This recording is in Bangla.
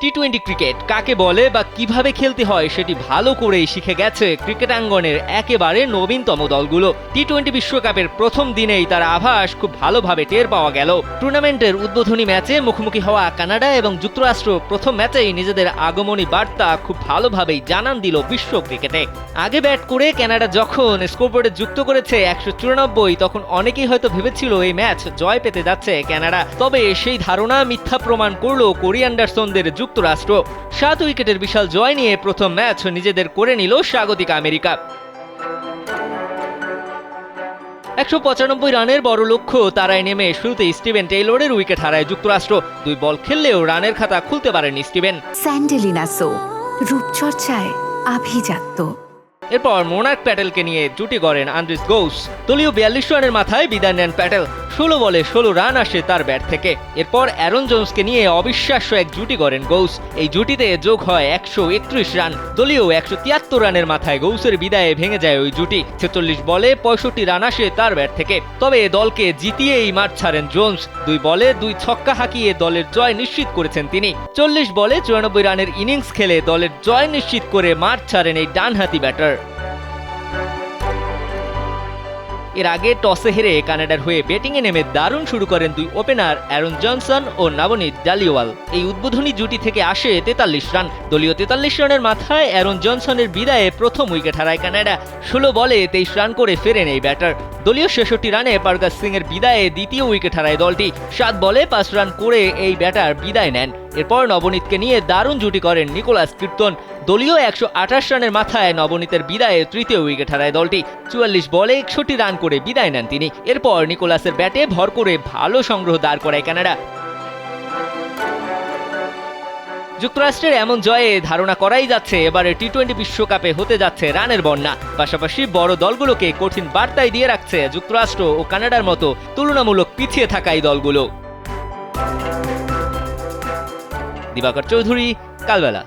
টি টোয়েন্টি ক্রিকেট কাকে বলে বা কীভাবে খেলতে হয় সেটি ভালো করেই শিখে গেছে ক্রিকেটাঙ্গনের একেবারে নবীনতম দলগুলো। টি টোয়েন্টি বিশ্বকাপের প্রথম দিনেই তার আভাস খুব ভালোভাবে টের পাওয়া গেল। টুর্নামেন্টের উদ্বোধনী ম্যাচে মুখোমুখি হওয়া কানাডা এবং যুক্তরাষ্ট্র প্রথম ম্যাচেই নিজেদের আগমনী বার্তা খুব ভালোভাবেই জানান দিল বিশ্ব ক্রিকেটে। আগে ব্যাট করে কানাডা যখন স্কোরবোর্ডে যুক্ত করেছে একশো চুরানব্বই, তখন অনেকেই হয়তো ভেবেছিল এই ম্যাচ জয় পেতে যাচ্ছে কানাডা। তবে সেই ধারণা মিথ্যা প্রমাণ করল কোরি অ্যান্ডারসনদের যুক্তরাষ্ট্র। সাত উইকেটের বিশাল জয় নিয়ে প্রথম ম্যাচ নিজেদের করে নিল স্বাগতিক আমেরিকা। একশো পঁচানব্বই রানের বড় লক্ষ্য তারাই নেমে শুরুতেই স্টিভেন টেইলরের উইকেট হারায় যুক্তরাষ্ট্র। দুই বল খেললেও রানের খাতা খুলতে পারেনি স্টিভেন। স্যান্ডেলিনাসো রূপচর্চায় আভিজাত্য। এরপর মোনার্ক প্যাটেলকে নিয়ে জুটি করেন আন্দ্রিস গোস দলীয় বিয়াল্লিশ রানের মাথায় বিদায় নেন প্যাটেল। ষোলো বলে ষোলো রান আসে তার ব্যাট থেকে। এরপর অ্যারন জোন্সকে নিয়ে অবিশ্বাস্য এক জুটি করেন গৌস এই জুটিতে যোগ হয় একশো একত্রিশ রান। দলীয় একশো তিয়াত্তর রানের মাথায় গৌসের বিদায়ে ভেঙে যায় ওই জুটি। ছেচল্লিশ বলে পঁয়ষট্টি রান আসে তার ব্যাট থেকে। তবে দলকে জিতিয়েই মাঠ ছাড়েন জোন্স। দুই বলে দুই ছক্কা হাঁকিয়ে দলের জয় নিশ্চিত করেছেন তিনি। চল্লিশ বলে চুরানব্বই রানের ইনিংস খেলে দলের জয় নিশ্চিত করে মাঠ ছাড়েন এই ডানহাতি ব্যাটার। এর আগে টসে হেরে কানাডার হয়ে ব্যাটিংয়ে নেমে দারুণ শুরু করেন দুই ওপেনার অ্যারন জনসন ও নবনীত ডালিওয়াল এই উদ্বোধনী জুটি থেকে আসে তেতাল্লিশ রান। দলীয় তেতাল্লিশ রানের মাথায় অ্যারন জনসনের বিদায়ে প্রথম উইকেট হারায় কানাডা। ষোলো বলে তেইশ রান করে ফেরেন এই ব্যাটার। দলীয় ছেষট্টি রানে পারগাস সিং এর বিদায়ে দ্বিতীয় উইকেট হারায় দলটি। সাত বলে পাঁচ রান করে এই ব্যাটার বিদায় নেন। এরপর নবনীতকে নিয়ে দারুণ জুটি করেন নিকোলাস কীর্তন দলীয় একশো আঠাশ রানের মাথায় নবনীতের বিদায়ে তৃতীয় উইকেট হারায় দলটি। চুয়াল্লিশ বলে একষট্টি রান করে বিদায় নেন তিনি। এরপর নিকোলাসের ব্যাটে ভর করে ভালো সংগ্রহ দাঁড় করায় কানাডা। যুক্তরাষ্ট্রের এমন জয়ে ধারণা করাই যাচ্ছে এবারে টি টোয়েন্টি বিশ্বকাপে হতে যাচ্ছে রানের বন্যা। পাশাপাশি বড় দলগুলোকে কঠিন বার্তায় দিয়ে রাখছে যুক্তরাষ্ট্র ও কানাডার মতো তুলনামূলক পিছিয়ে থাকা এই দলগুলো। দিবাকর চৌধুরী, কালবেলা।